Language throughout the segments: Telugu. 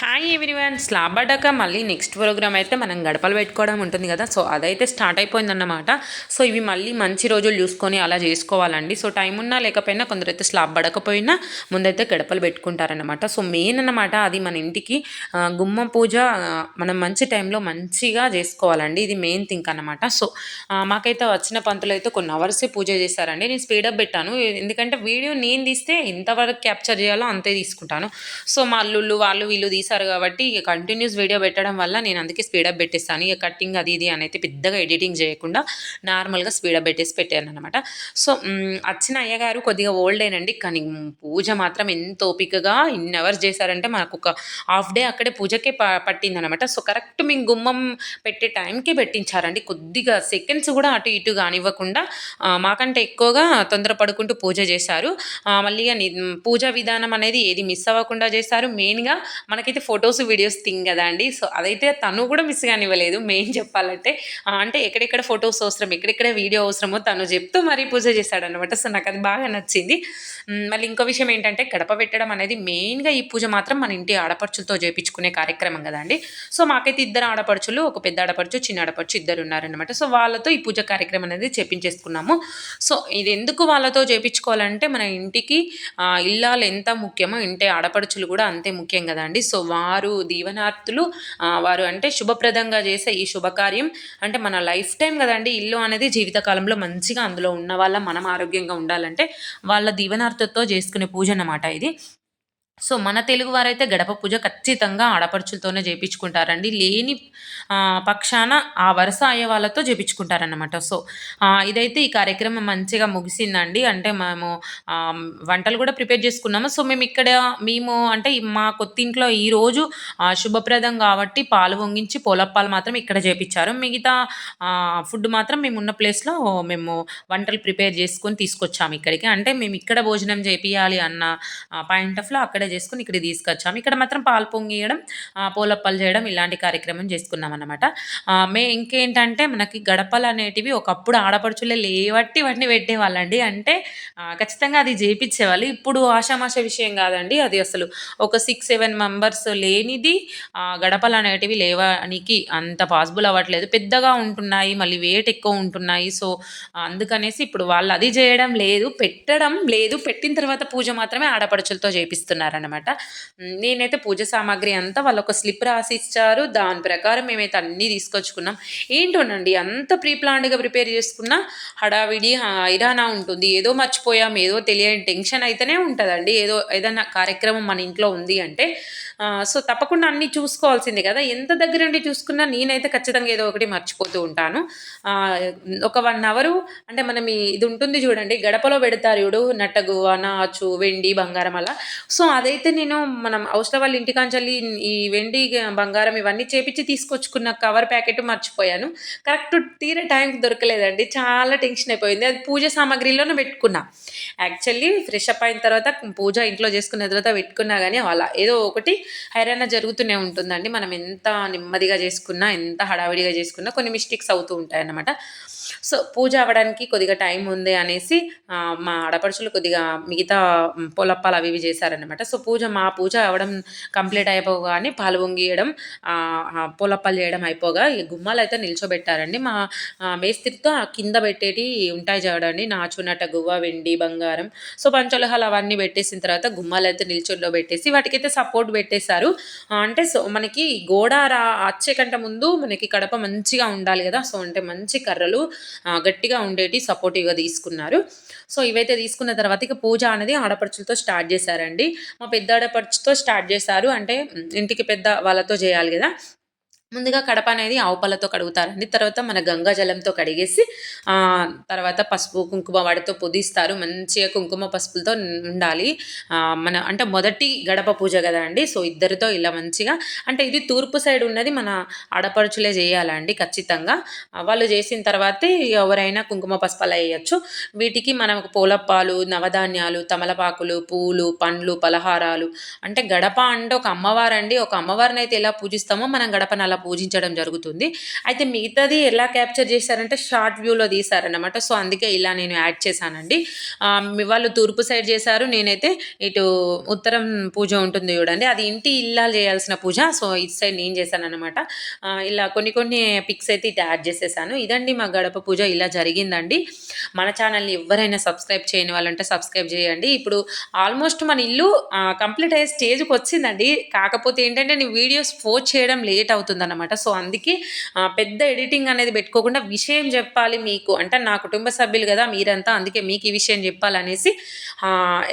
హాయ్ ఎవ్రీవన్ స్లాబ్ పడ్డాక మళ్ళీ నెక్స్ట్ ప్రోగ్రామ్ అయితే మనం గడపలు పెట్టుకోవడం ఉంటుంది కదా. సో అదైతే స్టార్ట్ అయిపోయిందన్నమాట. సో ఇవి మళ్ళీ మంచి రోజులు చూసుకొని అలా చేసుకోవాలండి. సో టైం ఉన్నా లేకపోయినా కొందరైతే స్లాబ్ పడకపోయినా ముందైతే గడపలు పెట్టుకుంటారనమాట సో మెయిన్ అన్నమాట అది మన ఇంటికి గుమ్మ పూజ మనం మంచి టైంలో మంచిగా చేసుకోవాలండి. ఇది మెయిన్ థింక్ అనమాట సో మాకైతే వచ్చిన పంతులు అయితే కొన్ని అవర్స్ పూజ చేశారండి. నేను స్పీడప్ పెట్టాను. ఎందుకంటే వీడియో నేను తీస్తే ఎంతవరకు క్యాప్చర్ చేయాలో అంతే తీసుకుంటాను. సో మా అల్లుళ్ళు వాళ్ళు వీళ్ళు తీశారు కాబట్టి ఇక కంటిన్యూస్ వీడియో పెట్టడం వల్ల నేను అందుకే స్పీడప్ పెట్టేస్తాను. ఇక కట్టింగ్ అది ఇది అని అయితే పెద్దగా ఎడిటింగ్ చేయకుండా నార్మల్గా స్పీడప్ పెట్టేసి పెట్టాను అనమాట సో వచ్చిన అయ్యగారు కొద్దిగా ఓల్డ్ అయినండి కానీ పూజ మాత్రం ఎంత ఓపికగా ఇన్ని అవర్స్ చేశారంటే మాకు ఒక హాఫ్ డే అక్కడే పూజకే ప పట్టిందనమాట సో కరెక్ట్ మేము గుమ్మం పెట్టే టైంకే పెట్టించారండి. కొద్దిగా సెకండ్స్ కూడా అటు ఇటు కానివ్వకుండా మాకంటే ఎక్కువగా తొందరపడుకుంటూ పూజ చేశారు. మళ్ళీ పూజా విధానం అనేది ఏది మిస్ అవ్వకుండా చేశారు. మెయిన్గా మనకి అయితే ఫొటోస్ వీడియోస్ థింగ్ కదా అండి. సో అదైతే తను కూడా మిస్ కానివ్వలేదు. మెయిన్ చెప్పాలంటే అంటే ఎక్కడెక్కడ ఫొటోస్ అవసరం ఎక్కడెక్కడ వీడియో అవసరమో తను చెప్తూ మరీ పూజ చేశాడనమాట సో నాకు అది బాగా నచ్చింది. మళ్ళీ ఇంకో విషయం ఏంటంటే గడప పెట్టడం అనేది మెయిన్గా ఈ పూజ మాత్రం మన ఇంటి ఆడపడుచులతో చేపించుకునే కార్యక్రమం కదండి సో మాకైతే ఇద్దరు ఆడపడుచులు ఒక పెద్ద ఆడపడుచు చిన్న ఆడపడుచు ఇద్దరు ఉన్నారనమాట సో వాళ్ళతో ఈ పూజ కార్యక్రమం అనేది చేపించేసుకున్నాము. సో ఇది ఎందుకు వాళ్ళతో చేపించుకోవాలంటే మన ఇంటికి ఇల్లాలు ఎంత ముఖ్యమో ఇంటి ఆడపడుచులు కూడా అంతే ముఖ్యం కదండి సో వారు దీవనార్థులు వారు అంటే శుభప్రదంగా చేసే ఈ శుభకార్యం. అంటే మన లైఫ్ టైం కదండి ఇల్లు అనేది జీవితకాలంలో మంచిగా అందులో ఉన్న వాళ్ళ మనం ఆరోగ్యంగా ఉండాలంటే వాళ్ళ దీవనార్థతో చేసుకునే పూజ అన్నమాట ఇది. సో మన తెలుగు వారైతే గడప పూజ ఖచ్చితంగా ఆడపడుచులతోనే చేయించుకుంటారండి లేని పక్షాన ఆ వరుస అయ్యే వాళ్ళతో చేయించుకుంటారన్నమాట సో ఇదైతే ఈ కార్యక్రమం మంచిగా ముగిసిందండి. అంటే మేము వంటలు కూడా ప్రిపేర్ చేసుకున్నాము. సో మేము ఇక్కడ మేము అంటే మా మా కొత్తింట్లో ఈరోజు శుభప్రదం కాబట్టి పాలు వంగించి పోలప్పాలు మాత్రం ఇక్కడ చేపించారు. మిగతా ఫుడ్ మాత్రం మేము ఉన్న ప్లేస్లో మేము వంటలు ప్రిపేర్ చేసుకొని తీసుకొచ్చాము ఇక్కడికి. అంటే మేము ఇక్కడ భోజనం చేపియాలి అన్న పాయింట్ ఆఫ్లో అక్కడ చేసుకుని ఇక్కడ తీసుకొచ్చాము. ఇక్కడ మాత్రం పాలు పొంగియడం పూలప్పలు చేయడం ఇలాంటి కార్యక్రమం చేసుకున్నాం అనమాట మే ఇంకేంటంటే మనకి గడపలు అనేటివి ఒకప్పుడు ఆడపడుచులే లేవట్టి వాటిని పెట్టేవాళ్ళండి. అంటే ఖచ్చితంగా అది చేపించేవాళ్ళు. ఇప్పుడు ఆషామాష విషయం కాదండి. అది అసలు ఒక సిక్స్ సెవెన్ మెంబర్స్ లేనిది గడపలు అనేటివి లేవడానికి అంత పాసిబుల్ అవ్వట్లేదు. పెద్దగా ఉంటున్నాయి మళ్ళీ వెయిట్ ఎక్కువ ఉంటున్నాయి. సో అందుకనేసి ఇప్పుడు వాళ్ళు అది చేయడం లేదు పెట్టడం లేదు. పెట్టిన తర్వాత పూజ మాత్రమే ఆడపడుచులతో అనమాట నేనైతే పూజ సామాగ్రి అంతా వాళ్ళు ఒక స్లిప్ రాసి ఇచ్చారు దాని ప్రకారం మేమైతే అన్నీ తీసుకొచ్చుకున్నాం. ఏంటోనండి అంత ప్రీ ప్లాన్డ్గా ప్రిపేర్ చేసుకున్న హడావిడి ఇరానా ఉంటుంది. ఏదో మర్చిపోయాం ఏదో తెలియని టెన్షన్ అయితేనే ఉంటుందండి. ఏదో ఏదైనా కార్యక్రమం మన ఇంట్లో ఉంది అంటే సో తప్పకుండా అన్నీ చూసుకోవాల్సిందే కదా. ఎంత దగ్గర నుండి చూసుకున్నా నేనైతే ఖచ్చితంగా ఏదో ఒకటి మర్చిపోతూ ఉంటాను. ఒక వన్ అవరు అంటే మనం ఇది ఉంటుంది చూడండి గడపలో పెడతారు ఇవిడు నట్టగువ నాచు వెండి బంగారం అలా. సో అదైతే నేను మనం అవసరం వాళ్ళ ఇంటికాంచెల్లి ఈ వెండి బంగారం ఇవన్నీ చేపించి తీసుకొచ్చుకున్న కవర్ ప్యాకెట్ మర్చిపోయాను. కరెక్ట్ తీరే టైంకి దొరకలేదండి. చాలా టెన్షన్ అయిపోయింది. అది పూజ సామాగ్రిలోనే పెట్టుకున్నా. యాక్చువల్లీ ఫ్రెష్ అప్ అయిన తర్వాత పూజ ఇంట్లో చేసుకున్న తర్వాత పెట్టుకున్నా కానీ అలా. ఏదో ఒకటి హైరాణ జరుగుతూనే ఉంటుందండి. మనం ఎంత నెమ్మదిగా చేసుకున్నా ఎంత హడావిడిగా చేసుకున్నా కొన్ని మిస్టేక్స్ అవుతూ ఉంటాయన్నమాట. సో పూజ అవ్వడానికి కొద్దిగా టైం ఉంది అనేసి మా ఆడపడుచులు కొద్దిగా మిగతా పొలప్పాలు అవి ఇవి చేశారనమాట సో పూజ మా పూజ అవ్వడం కంప్లీట్ అయిపోగానే పాలు పొంగియడం పొలప్పాలు చేయడం అయిపోగా గుమ్మాలు అయితే నిల్చోబెట్టారండి. మా మేస్త్రితో ఆ కింద పెట్టేటి ఉంటాయి చూడండి. నాచునట గువ్వ వెండి బంగారం. సో పంచలహాలు అవన్నీ పెట్టేసిన తర్వాత గుమ్మాలు అయితే నిల్చోలో పెట్టేసి వాటికైతే సపోర్ట్ పెట్టేశారు. అంటే సో మనకి గోడ రా వచ్చే కంటే ముందు మనకి కడప మంచిగా ఉండాలి కదా. సో అంటే మంచి కర్రలు గట్టిగా ఉండేటి సపోర్టివ్గా తీసుకున్నారు. సో ఇవైతే తీసుకున్న తర్వాత ఇక పూజ అనేది ఆడపడుచులతో స్టార్ట్ చేశారండి. మా పెద్ద ఆడపడుచుతో స్టార్ట్ చేశారు. అంటే ఇంటికి పెద్ద వాళ్ళతో చేయాలి కదా. ముందుగా కడప అనేది ఆవుపాలతో కడుగుతారండి. తర్వాత మన గంగా జలంతో కడిగేసి తర్వాత పసుపు కుంకుమ వాటితో పొదిస్తారు. మంచిగా కుంకుమ పసుపులతో ఉండాలి. మన అంటే మొదటి గడప పూజ కదా అండి. సో ఇద్దరితో ఇలా మంచిగా అంటే ఇది తూర్పు సైడ్ ఉన్నది మన ఆడపడుచులే చేయాలండి ఖచ్చితంగా. వాళ్ళు చేసిన తర్వాతే ఎవరైనా కుంకుమ పసుపు అలా వేయచ్చు. వీటికి మనకు పూలప్పాలు నవధాన్యాలు తమలపాకులు పూలు పండ్లు పలహారాలు అంటే గడప అంటే ఒక అమ్మవారండి. ఒక అమ్మవారిని అయితే ఎలా పూజిస్తామో మనం గడపను అలా అలా పూజించడం జరుగుతుంది. అయితే మిగతాది ఎలా క్యాప్చర్ చేశారంటే షార్ట్ వ్యూలో తీశారనమాట సో అందుకే ఇలా నేను యాడ్ చేశానండి. వాళ్ళు తూర్పు సైడ్ చేశారు. నేనైతే ఇటు ఉత్తరం పూజ ఉంటుంది చూడండి. అది ఇంటి ఇల్లా చేయాల్సిన పూజ. సో ఇటు సైడ్ నేను చేశానమాట ఇలా కొన్ని కొన్ని పిక్స్ అయితే ఇటు యాడ్ చేసేసాను. ఇదండి మా గడప పూజ. ఇలా జరిగిందండి. మన ఛానల్ని ఎవరైనా సబ్స్క్రైబ్ చేయని వాళ్ళంటే సబ్స్క్రైబ్ చేయండి. ఇప్పుడు ఆల్మోస్ట్ మన ఇల్లు కంప్లీట్ అయ్యే స్టేజ్కి వచ్చిందండి. కాకపోతే ఏంటంటే నేను వీడియోస్ పోస్ట్ చేయడం లేట్ అవుతుంది అనమాట సో అందుకే పెద్ద ఎడిటింగ్ అనేది పెట్టుకోకుండా విషయం చెప్పాలి మీకు. అంటే నా కుటుంబ సభ్యులు కదా మీరంతా అందుకే మీకు ఈ విషయం చెప్పాలనేసి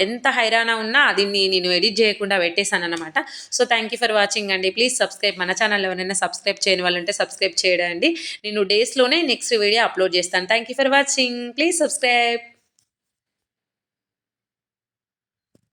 ఎంత హైరాణ ఉన్నా అది నేను ఎడిట్ చేయకుండా పెట్టేశాను అనమాట so thank you for watching అండి. ప్లీజ్ సబ్స్క్రైబ్ మన ఛానల్ ఎవరైనా సబ్స్క్రైబ్ చేయని వాళ్ళంటే సబ్స్క్రైబ్ చేయడండి నేను డేస్లోనే నెక్స్ట్ వీడియో అప్లోడ్ చేస్తాను. Thank you for watching please subscribe